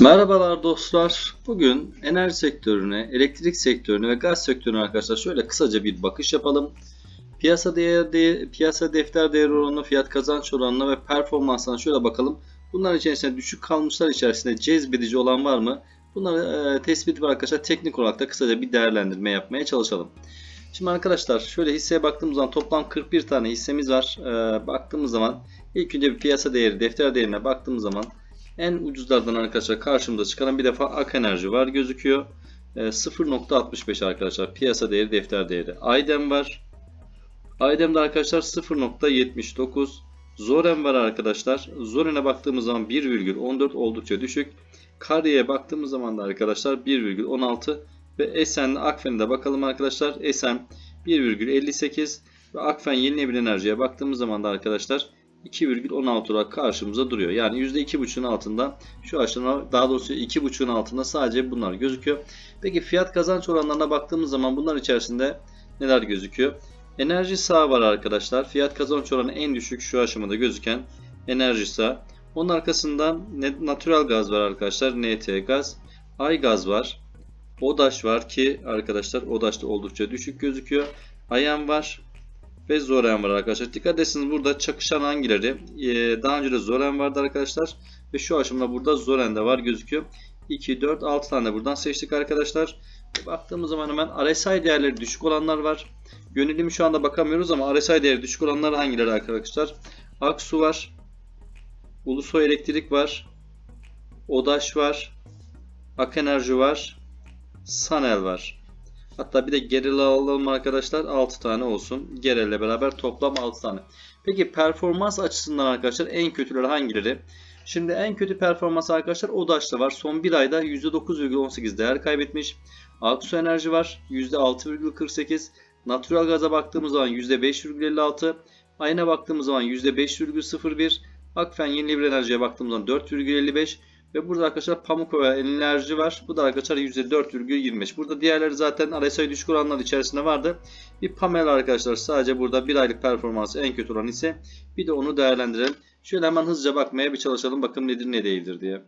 Merhabalar dostlar. Bugün enerji sektörüne, elektrik sektörüne ve gaz sektörüne arkadaşlar şöyle kısaca bir bakış yapalım. Piyasa değer, piyasa defter değeri oranına, fiyat kazanç oranına ve performansına şöyle bakalım. Bunların içerisinde düşük kalmışlar içerisinde cezbedici olan var mı? Bunları e, tespit edip arkadaşlar teknik olarak da kısaca bir değerlendirme yapmaya çalışalım. Şimdi arkadaşlar şöyle hisseye baktığımız zaman toplam 41 tane hissemiz var. E, baktığımız zaman ilk önce bir piyasa değeri, defter değerine baktığımız zaman en ucuzlardan arkadaşlar karşımıza çıkan bir defa Ak Enerji var gözüküyor. E, 0.65 arkadaşlar piyasa değeri defter değeri. Aydem var. Aydem'de arkadaşlar 0.79. Zoren var arkadaşlar. Zoren'e baktığımız zaman 1,14 oldukça düşük. Karye'ye baktığımız zaman da arkadaşlar 1,16 ve Esen Akfen'e bakalım arkadaşlar. Esen 1,58 ve Akfen yenilenebilir enerjiye baktığımız zaman da arkadaşlar 2,16 olarak karşımıza duruyor. Yani %2,5'un altında şu aşama daha doğrusu 2,5'un altında sadece bunlar gözüküyor. Peki fiyat kazanç oranlarına baktığımız zaman bunlar içerisinde neler gözüküyor? Enerji sağ var arkadaşlar. Fiyat kazanç oranı en düşük şu aşamada gözüken enerji sağ. Onun arkasından ne- natural gaz var arkadaşlar. NT gaz. Ay gaz var. Odaş var ki arkadaşlar Odaş da oldukça düşük gözüküyor. Ayan var ve Zoren var arkadaşlar. Dikkat ederseniz burada çakışan hangileri? Ee, daha önce de Zoren vardı arkadaşlar. Ve şu aşamada burada Zoren de var gözüküyor. 2, 4, 6 tane buradan seçtik arkadaşlar. Baktığımız zaman hemen RSI değerleri düşük olanlar var. Yönelim şu anda bakamıyoruz ama RSI değeri düşük olanlar hangileri arkadaşlar? Aksu var. Ulusoy Elektrik var. Odaş var. Ak Enerji var. Sanel var. Hatta bir de Geril alalım arkadaşlar. 6 tane olsun. Geril ile beraber toplam 6 tane. Peki performans açısından arkadaşlar en kötüleri hangileri? Şimdi en kötü performans arkadaşlar Odaş'ta var. Son bir ayda %9,18 değer kaybetmiş. Aksu Enerji var. %6,48. Natural gaza baktığımız zaman %5,56. Ayna baktığımız zaman %5,01. Akfen yenilenebilir enerjiye baktığımız zaman 4,55. Ve burada arkadaşlar pamuk ve enerji var. Bu da arkadaşlar %4,25. Burada diğerleri zaten RSI düşük oranlar içerisinde vardı. Bir Pamela arkadaşlar sadece burada bir aylık performansı en kötü olan ise bir de onu değerlendirelim. Şöyle hemen hızlıca bakmaya bir çalışalım. Bakalım nedir ne değildir diye.